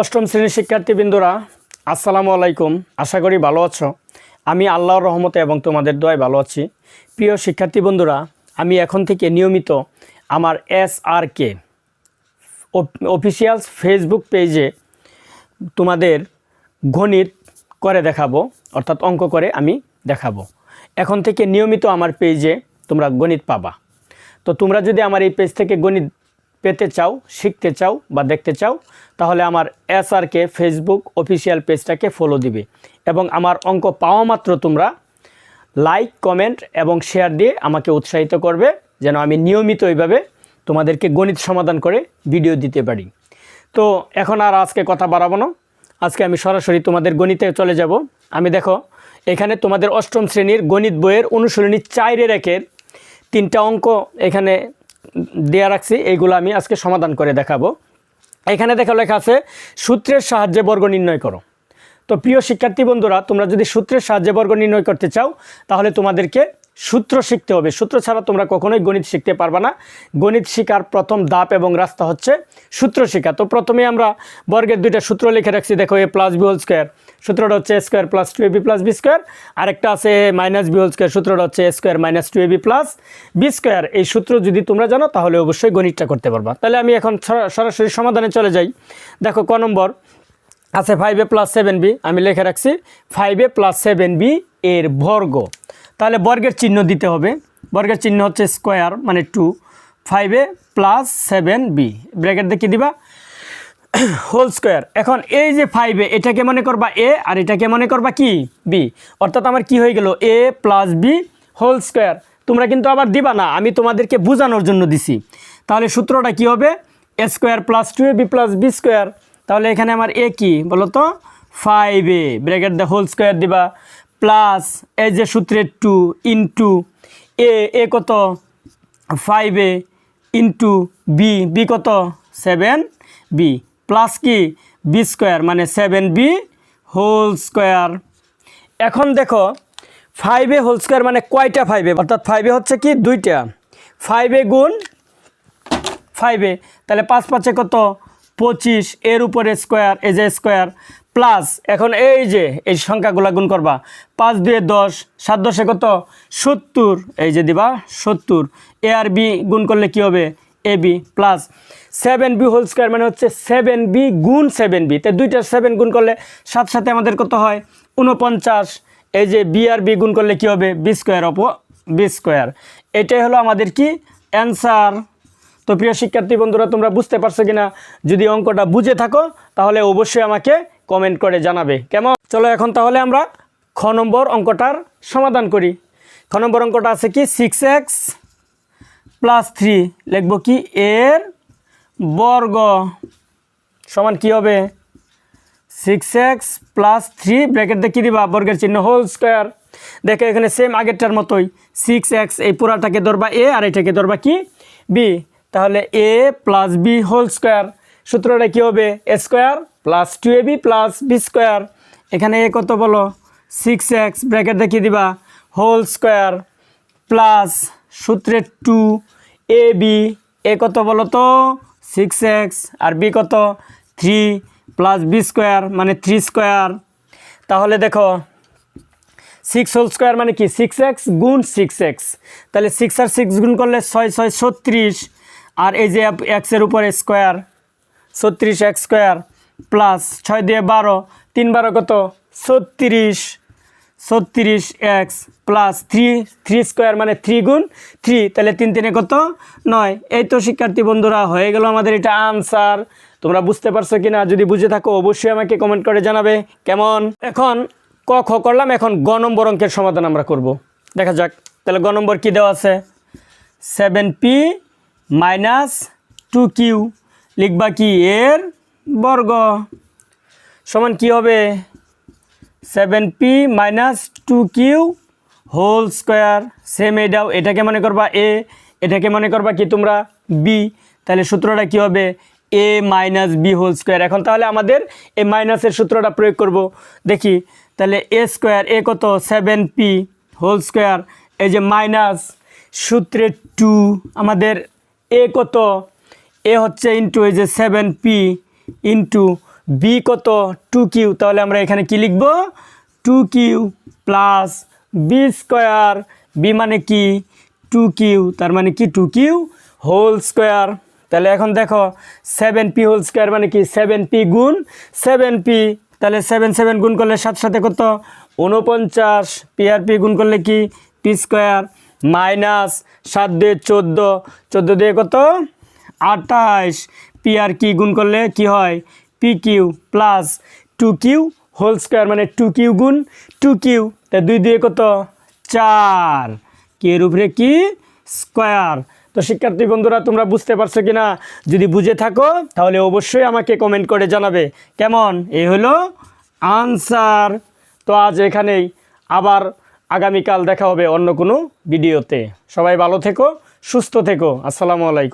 অষ্টম শ্রেণির শিক্ষার্থীবৃন্দরা, আসসালামু আলাইকুম। আশা করি ভালো আছো। আমি আল্লাহর রহমতে এবং তোমাদের দোয়ায় ভালো আছি। প্রিয় শিক্ষার্থী বন্ধুরা আমি এখন থেকে নিয়মিত আমার S R K official Facebook পেজে তোমাদের গণিত করে দেখাবো, অর্থাৎ অঙ্ক করে আমি দেখাবো। এখন থেকে নিয়মিত আমার পেজে তোমরা গণিত পাবা। তো তোমরা যদি আমার এই পেজ থেকে গণিত পেতে চাও, শিখতে চাও বা দেখতে চাও, তাহলে আমার S R K Facebook official পেজটাকে ফলো দিবে। এবং আমার অঙ্ক পাওয়া মাত্র তোমরা লাইক কমেন্ট এবং শেয়ার দিয়ে আমাকে উৎসাহিত করবে, যেন আমি নিয়মিত এইভাবে তোমাদেরকে গণিত সমাধান করে ভিডিও দিতে পারি। তো এখন আর আজকে কথা বাড়াবো না। আজকে আমি সরাসরি তোমাদের গণিতে চলে যাব। আমি দেখো, এখানে তোমাদের অষ্টম শ্রেণির গণিত বইয়ের অনুশীলনী চাইরে রেখে তিনটা অঙ্ক এখানে দেয়া রাখছি এইগুলো আমি আজকে সমাধান করে দেখাবো। এখানে দেখা লেখা আছে, সূত্রের সাহায্যে বর্গ নির্ণয় করো। তো প্রিয় শিক্ষার্থী বন্ধুরা, তোমরা যদি সূত্রের সাহায্যে বর্গ নির্ণয় করতে চাও, তাহলে তোমাদেরকে সূত্র শিখতে হবে। সূত্র ছাড়া তোমরা কখনোই গণিত শিখতে পারবে না। গণিত শিকার প্রথম ধাপ এবং রাস্তা হচ্ছে সূত্র শিখা। তো প্রথমে আমরা বর্গের দুইটা সূত্র লিখে রাখছি। দেখো A plus B whole square সূত্রটা হচ্ছে square plus two A B plus B square আরেকটা আছে মাইনাস বি হোল স্কোয়ার সূত্রটা হচ্ছে square minus two A B plus B square এই সূত্র যদি তোমরা জানো, তাহলে অবশ্যই গণিতটা করতে পারবা। তাহলে আমি এখন সরা- সরাসরি সমাধানে চলে যাই। দেখো ক নম্বর। আছে five A plus seven B আমি লিখে রাখছি five A plus seven B এর বর্গ। তাহলে বর্গের চিহ্ন দিতে হবে। বর্গের চিহ্ন হচ্ছে স্কোয়ার মানে two five plus seven B bracket দেখে দিবা? Whole square. এখন এই যে ফাইভে এটাকে মনে করবা এ আর এটাকে মনে করবা কি? বি অর্থাৎ আমার কি হয়ে গেল? A plus B whole square তোমরা কিন্তু আবার দিবা না, আমি তোমাদেরকে বোঝানোর জন্য দিছি। তাহলে সূত্রটা কি হবে? A square plus two A B plus B square তাহলে এখানে আমার এ কি? বলো তো five A. Bracket the whole square দিবা। প্লাস এই যে সূত্রের টু ইন্টু এ এ কত? Five A into B B কত? সেভেন বি প্লাস কি? বি স্কোয়ার মানে সেভেন বি হোল স্কোয়ার এখন দেখো ফাইভে হোল স্কোয়ার মানে কয়টা ফাইভে অর্থাৎ ফাইভে হচ্ছে কি? দুইটা। ফাইভে গুণ ফাইভে তাহলে পাঁচ পাঁচে কত? পঁচিশ। এর উপরে স্কোয়ার যে স্কোয়ার প্লাস এখন এই যে, এই সংখ্যাগুলো গুণ করবা। পাঁচ, দুয়ে দশ, সাত দশে কত? সত্তর। এই যে দিবা, সত্তর। এ আর বি গুণ করলে কি হবে? A B plus. Seven B whole square মানে হচ্ছে সেভেন বি গুণ সেভেন বি। তাই দুইটা সেভেন গুণ করলে সাথে সাথে আমাদের কত হয়? উনপঞ্চাশ এই যে বি আর বি গুণ করলে কি হবে? বি স্কোয়ার, অপ, বি স্কোয়ার। এটাই হলো আমাদের কি? অ্যান্সার। তো প্রিয় শিক্ষার্থী বন্ধুরা, তোমরা বুঝতে পারছ কিনা? যদি অঙ্কটা বুঝে থাকো, তাহলে অবশ্যই আমাকে কমেন্ট করে জানাবে। কেমন? চলো এখন তাহলে আমরা খ নম্বর অঙ্কটার সমাধান করি। খ নম্বর অঙ্কটা আছে কি? সিক্স এক্স প্লাস থ্রি লিখব কি? এর বর্গ সমান কি হবে? Six X plus three bracket দিয়ে কী দিবা? বর্গের চিহ্ন হোল স্কোয়ার দেখো এখানে সেম আগেরটার মতোই। সিক্স এক্স এই পুরাটাকে ধরবা এ আর এটাকে ধরবা কি? বি তাহলে A plus B whole square সূত্রটা কী হবে? A square plus two A B plus B square এখানে এ কত বলো? সিক্স এক্স ব্র্যাকেট দেখিয়ে দিবা। হোল স্কোয়ার প্লাস সূত্রের টু এ বি এ কত বলো তো? সিক্স এক্স আর বি কত? থ্রি প্লাস বি স্কোয়ার মানে থ্রি স্কোয়ার তাহলে দেখো সিক্স হোল স্কোয়ার মানে কি? সিক্স এক্স গুণ সিক্স এক্স তাহলে সিক্স আর সিক্স গুণ করলে ছয় ছয়, ছত্রিশ। আর এই যে এক্সের উপরে স্কোয়ার ছত্রিশ এক্স স্কোয়ার প্লাস ছয় দিয়ে বারো, তিন বারো কত? ছত্রিশ ছত্রিশ X plus three three square মানে থ্রি গুণ থ্রি, তাহলে তিন তিনে কত? নয়। এই তো শিক্ষার্থী বন্ধুরা, হয়ে গেল আমাদের এটা আনসার। তোমরা বুঝতে পারছ কি না যদি বুঝে থাকো, অবশ্যই আমাকে কমেন্ট করে জানাবে। কেমন? এখন ক খ করলাম, এখন গ নম্বর অঙ্কের সমাধান আমরা করব। দেখা যাক, তাহলে গ নম্বর কী দেওয়া আছে? Seven P minus two Q লিখবা কি? এর বর্গ সমান কি হবে? Seven P minus two Q whole square same এটাও, এটাকে মনে করবা এ এটাকে মনে করবা কি তোমরা বি তাহলে সূত্রটা কি হবে? A minus B whole square এখন তাহলে আমাদের এই মাইনাসের সূত্রটা প্রয়োগ করব। দেখি, তাহলে এ স্কোয়ার এ কত? সেভেন পি হোল স্কোয়ার এই যে মাইনাস সূত্রে টু আমাদের এ কত? এ হচ্ছে ইন্টু এই যে সেভেন পি ইন্টু বি কত টু কিউ তাহলে আমরা এখানে কি লিখব? Two Q plus B square B মানে কি? টু কিউ তার মানে কি টু কিউ হোল স্কোয়ার তাহলে এখন দেখো সেভেন পি হোল স্কোয়ার মানে কি? সেভেন পি গুণ সেভেন পি তাহলে সেভেন সেভেন গুণ করলে সাথে সাথে কত? উনপঞ্চাশ পি আর পি গুণ করলে কি? পি স্কোয়ার মাইনাস সাত দিয়ে চোদ্দ। চোদ্দ দিয়ে কত? আঠাশ। পি আর কি গুণ করলে কি হয়? P Q plus two Q whole square মানে টু কিউ গুণ টু কিউ তা দুই দিয়ে কত? চার। এর উপরে কি? স্কোয়ার তো শিক্ষার্থী বন্ধুরা, তোমরা বুঝতে পারছ কি না যদি বুঝে থাকো, তাহলে অবশ্যই আমাকে কমেন্ট করে জানাবে। কেমন? এই হলো আনসার তো আজ এখানেই। আবার আগামীকাল দেখা হবে অন্য কোনো ভিডিওতে। সবাই ভালো থেকো, সুস্থ থেকো। আসসালামু আলাইকুম।